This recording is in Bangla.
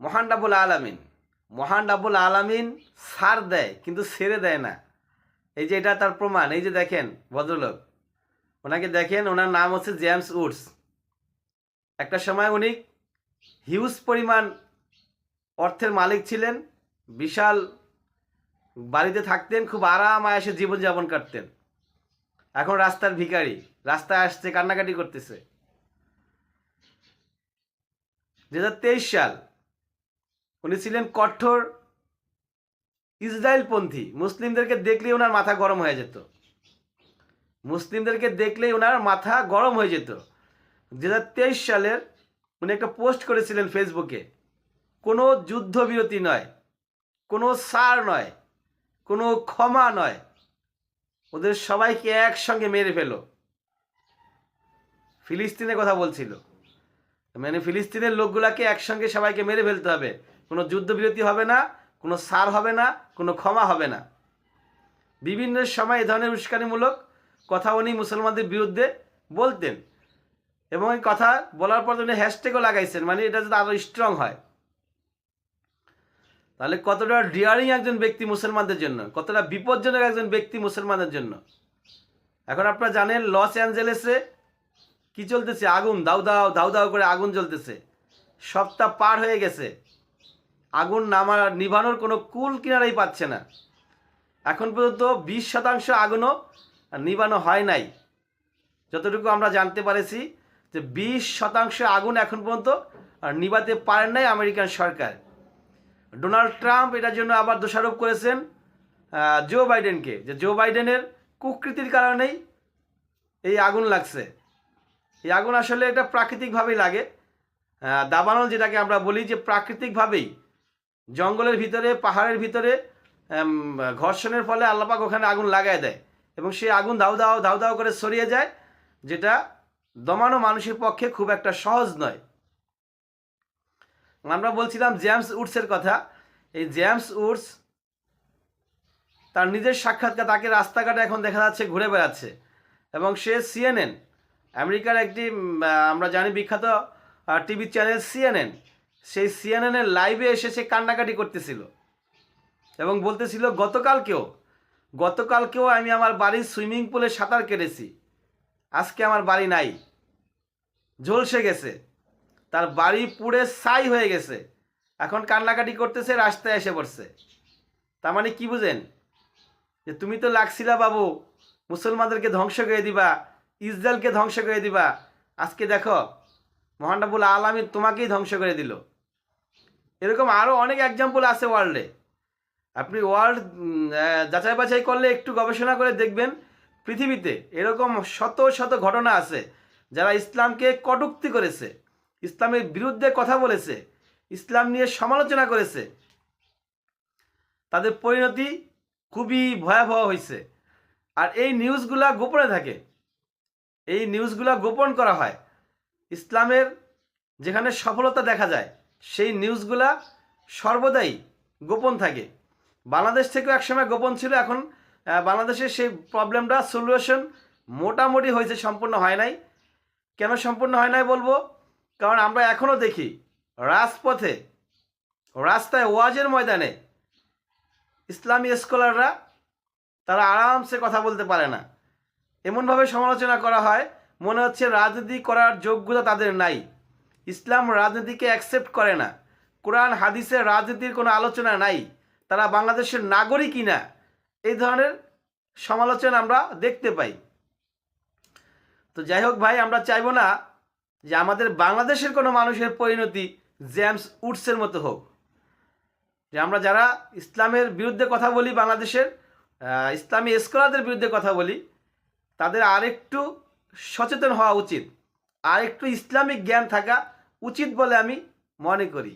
মহান ডাবুল আলামিন, মহান ডাবুল আলামিন সার দেয়, কিন্তু ছেড়ে দেয় না। এই যে এটা তার প্রমাণ, এই যে দেখেন ভদ্রলোক, ওনাকে দেখেন, ওনার নাম হচ্ছে জেমস উডস। একটা সময় উনি হিউজ পরিমাণ অর্থের মালিক ছিলেন, বিশাল বাড়িতে থাকতেন, খুব আরাম আয়াসে জীবনযাপন কাটতেন এখন রাস্তার ভিখারি, রাস্তায় আসছে, কান্নাকাটি করতেছে। দুহাজার তেইশ সাল উনি ছিলেন কঠোর ইসরায়েলপন্থী। মুসলিমদেরকে দেখলেই ওনার মাথা গরম হয়ে যেত। মুসলিমদেরকে দেখলেই ওনার মাথা গরম হয়ে যেত। দুই হাজার তেইশ সালের উনি একটা পোস্ট করেছিলেন ফেসবুকে। কোনো যুদ্ধবিরতি নয়, কোনো সার নয়, কোনো ক্ষমা নয়। ওদের সবাইকে একসঙ্গে মেরে ফেলো। ফিলিস্তিনের কথা বলছিল। মানে ফিলিস্তিনের লোকগুলাকে একসঙ্গে সবাইকে মেরে ফেলতে হবে। কোনো যুদ্ধবিরতি হবে না, কোনো সার হবে না, কোনো ক্ষমা হবে না। বিভিন্ন সময় এ ধরনের উস্কানিমূলক কথা উনি মুসলমানদের বিরুদ্ধে বলতেন এবং এই কথা বলার পর উনি হ্যাশট্যাগও লাগাইছেন মানে এটা যাতে আরও স্ট্রং হয়। তাহলে কতটা ডিয়ারিং একজন ব্যক্তি মুসলমানদের জন্য, কতটা বিপজ্জনক একজন ব্যক্তি মুসলমানদের জন্য। এখন আপনারা জানেন, লস অ্যাঞ্জেলেসে কি চলতেছে? আগুন, দাউ দাউ দাউ দাউ করে আগুন জ্বলতেছে। সপ্তাহ পার হয়ে গেছে। আগুন নামার নিভানোর কোনো কুল কিনারাই পাচ্ছে না। এখন পর্যন্ত বিশ শতাংশ আগুনও নিভানো হয় নাই। যতটুকু আমরা জানতে পারেছি যে বিশ শতাংশ আগুন এখন পর্যন্ত নিভাতে পারেন নাই আমেরিকান সরকার। ডোনাল্ড ট্রাম্প এটার জন্য আবার দোষারোপ করেছেন জো বাইডেনকে, যে জো বাইডেনের কুকৃতির কারণেই এই আগুন লাগছে। এই আগুন আসলে এটা প্রাকৃতিকভাবেই লাগে। দাবানল যেটাকে আমরা বলি যে প্রাকৃতিকভাবেই জঙ্গলের ভিতরে, পাহাড়ের ভিতরে ঘর্ষণের ফলে আল্লাপাক ওখানে আগুন লাগায় দেয় এবং সেই আগুন দাউ দাউ দাউ দাউ করে সরিয়ে যায়, যেটা দমানো মানুষের পক্ষে খুব একটা সহজ নয়। আমরা বলছিলাম জেমস উডসের কথা। এই জেমস উডস তার নিজের সাক্ষাৎকার, তাকে রাস্তাঘাটে এখন দেখা যাচ্ছে ঘুরে বেড়াচ্ছে এবং সে সিএনএন, আমেরিকার একটি আমরা জানি বিখ্যাত টিভি চ্যানেল সিএনএন সেই সিএনএনের লাইভে এসে সে কান্নাকাটি করতেছিল। এবং বলতেছিল, গতকালকেও গতকালকেও আমি আমার বাড়ির সুইমিং পুলে সাঁতার কেটেছি। আজকে আমার বাড়ি নাই। ঝলসে গেছে। তার বাড়ি পুড়ে ছাই হয়ে গেছে। এখন কান্নাকাটি করতেছে, রাস্তায় এসে পড়ছে। তার মানে কি বুঝেন? যে তুমি তো লাগছিলা বাবু, মুসলমানদেরকে ধ্বংস করে দিবা, ইসরায়েলকে ধ্বংস করে দিবা। আজকে দেখো মহানবুল আলমী তোমাকেই ধ্বংস করে দিল। এরকম আরও অনেক এক্সাম্পল আছে ওয়ার্ল্ডে আপনি ওয়ার্ল্ড যাচাই বাছাই করলে একটু গবেষণা করে দেখবেন পৃথিবীতে এরকম শত শত ঘটনা আছে যারা ইসলামকে কটুক্তি করেছে, ইসলামের বিরুদ্ধে কথা বলেছে, ইসলাম নিয়ে সমালোচনা করেছে। তাদের পরিণতি খুবই ভয়াবহ হয়েছে। আর এই নিউজগুলা গোপনে থাকে। এই নিউজগুলা গোপন করা হয়। ইসলামের যেখানে সফলতা দেখা যায়, সেই নিউজগুলা সর্বদাই গোপন থাকে। বাংলাদেশ থেকেও একসময় গোপন ছিল, এখন বাংলাদেশের সেই প্রবলেমটা সলিউশন মোটামুটি হয়েছে, সম্পূর্ণ হয় নাই। কেন সম্পূর্ণ হয় নাই বলব? কারণ আমরা এখনও দেখি, রাজপথে, রাস্তায়, ওয়াজের ময়দানে ইসলামী স্কলাররা তারা আরামসে কথা বলতে পারে না। এমনভাবে সমালোচনা করা হয় মনে হচ্ছে রাজনীতি করার যোগ্যতা তাদের নাই। ইসলাম রাজনীতিকে অ্যাকসেপ্ট করে না। কোরআন হাদিসের রাজনীতির কোনো আলোচনা নাই। তারা বাংলাদেশের নাগরিকই না এই ধরনের সমালোচনা আমরা দেখতে পাই। তো যাই হোক ভাই, আমরা চাইব না যে আমাদের বাংলাদেশের কোনো মানুষের পরিণতি জেমস উডসের মতো হোক। যে আমরা যারা ইসলামের বিরুদ্ধে কথা বলি, বাংলাদেশের ইসলামী স্কলারদের বিরুদ্ধে কথা বলি, তাদের আরেকটু সচেতন হওয়া উচিত। আর একটু ইসলামিক জ্ঞান থাকা উচিত বলে আমি মনে করি।